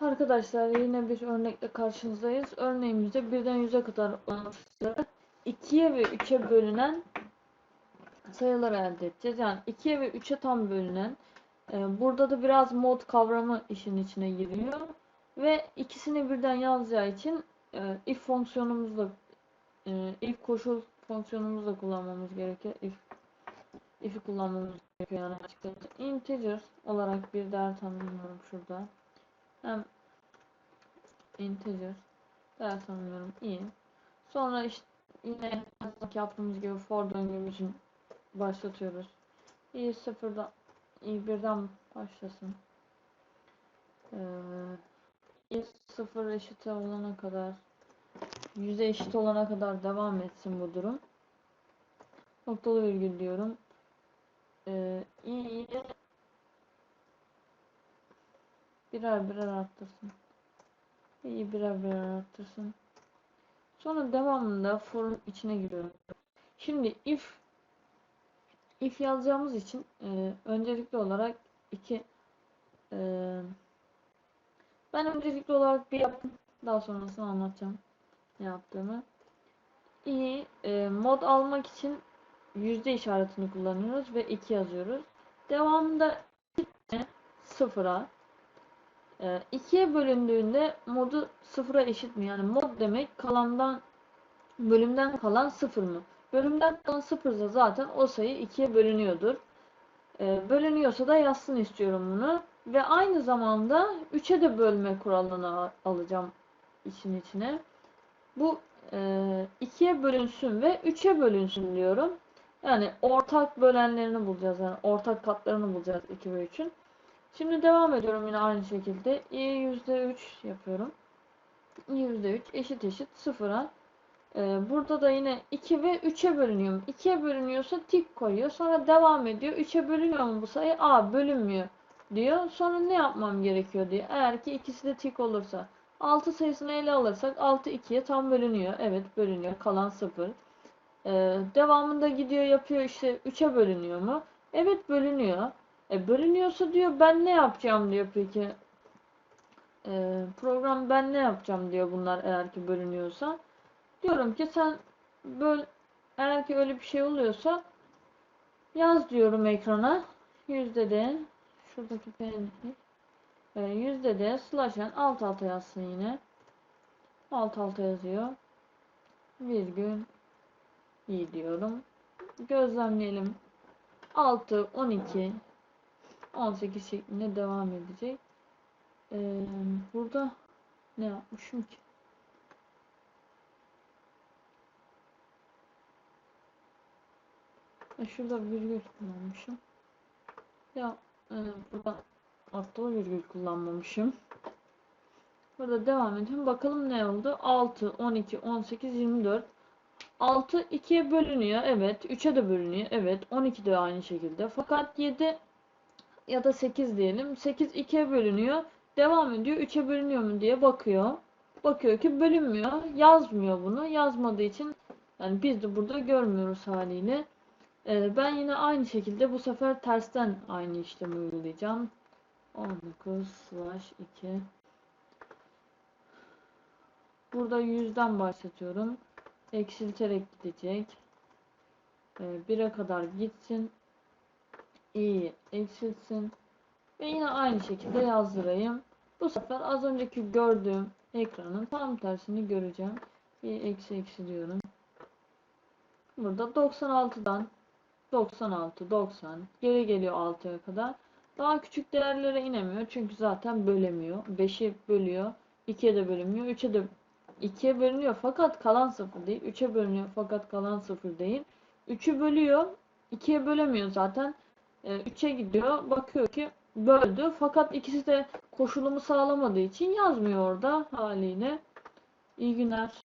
Arkadaşlar yine bir örnekle karşınızdayız. Örneğimizde birden 100'e kadar olan sayıları 2'ye ve 3'e bölünen sayıları elde edeceğiz. Yani 2'ye ve 3'e tam bölünen e, burada da biraz mod kavramı işin içine giriyor. Ve ikisini birden yazacağı için e, if fonksiyonumuzla e, if koşul fonksiyonumuzla kullanmamız gerekiyor. If if'i kullanmamız gerekiyor yani açıkçası. Integer olarak bir değer tanımlıyorum şurada. Hem integer değer tanımlıyorum i. Sonra işte yine yaptığımız gibi for döngümüzün başlatıyoruz. i sıfırda i birden başlasın. Ee, sıfır eşit olana kadar yüze eşit olana kadar devam etsin bu durum. Noktalı virgül diyorum. Ee, i'yi birer birer arttırsın. İyi birer birer arttırsın. Sonra devamında for'un içine giriyorum. Şimdi if if yazacağımız için e, öncelikli olarak iki e, ben öncelikli olarak bir yaptım. Daha sonrasını anlatacağım ne yaptığımı. İyi e, mod almak için yüzde işaretini kullanıyoruz ve 2 yazıyoruz. Devamında sıfıra e, ikiye bölündüğünde modu sıfıra eşit mi? Yani mod demek kalandan bölümden kalan sıfır mı? Bölümden kalan sıfırsa zaten o sayı ikiye bölünüyordur. E, bölünüyorsa da yazsın istiyorum bunu. Ve aynı zamanda 3'e de bölme kuralını alacağım için içine. Bu e, 2'ye bölünsün ve 3'e bölünsün diyorum. Yani ortak bölenlerini bulacağız. Yani ortak katlarını bulacağız 2 ve 3'ün. Şimdi devam ediyorum yine aynı şekilde. i %3 yapıyorum. i %3 eşit eşit sıfıra. Ee, burada da yine 2 ve 3'e bölünüyor. 2'ye bölünüyorsa tik koyuyor. Sonra devam ediyor. 3'e bölünüyor mu bu sayı? A bölünmüyor diyor. Sonra ne yapmam gerekiyor diye. Eğer ki ikisi de tik olursa. 6 sayısını ele alırsak 6 2'ye tam bölünüyor. Evet bölünüyor. Kalan 0. Ee, devamında gidiyor yapıyor işte 3'e bölünüyor mu? Evet bölünüyor. E bölünüyorsa diyor ben ne yapacağım diyor peki. E, program ben ne yapacağım diyor bunlar eğer ki bölünüyorsa. Diyorum ki sen böl eğer ki öyle bir şey oluyorsa yaz diyorum ekrana. Yüzde de şuradaki pen e, yüzde de slash n alt alta yazsın yine. Alt alta yazıyor. Virgül iyi diyorum. Gözlemleyelim. 6 12 18 şeklinde devam edecek. Ee, burada ne yapmışım ki? Şurada virgül kullanmışım. Ya e, burada altta virgül kullanmamışım. Burada devam edelim. Bakalım ne oldu? 6, 12, 18, 24. 6 2'ye bölünüyor. Evet. 3'e de bölünüyor. Evet. 12 de aynı şekilde. Fakat 7 ya da 8 diyelim. 8 2'ye bölünüyor. Devam ediyor. 3'e bölünüyor mu diye bakıyor. Bakıyor ki bölünmüyor. Yazmıyor bunu. Yazmadığı için yani biz de burada görmüyoruz haliyle. Ee, ben yine aynı şekilde bu sefer tersten aynı işlemi uygulayacağım. 19 slash 2 Burada 100'den başlatıyorum. Eksilterek gidecek. Ee, 1'e kadar gitsin i'yi eksiltsin. Ve yine aynı şekilde yazdırayım. Bu sefer az önceki gördüğüm ekranın tam tersini göreceğim. Bir eksi eksi diyorum. Burada 96'dan 96, 90 geri geliyor 6'ya kadar. Daha küçük değerlere inemiyor. Çünkü zaten bölemiyor. 5'i bölüyor. 2'ye de bölünmüyor. 3'e de 2'ye bölünüyor fakat kalan 0 değil. 3'e bölünüyor fakat kalan 0 değil. 3'ü bölüyor. 2'ye bölemiyor zaten. 3'e gidiyor. Bakıyor ki böldü. Fakat ikisi de koşulumu sağlamadığı için yazmıyor orada haliyle. İyi günler.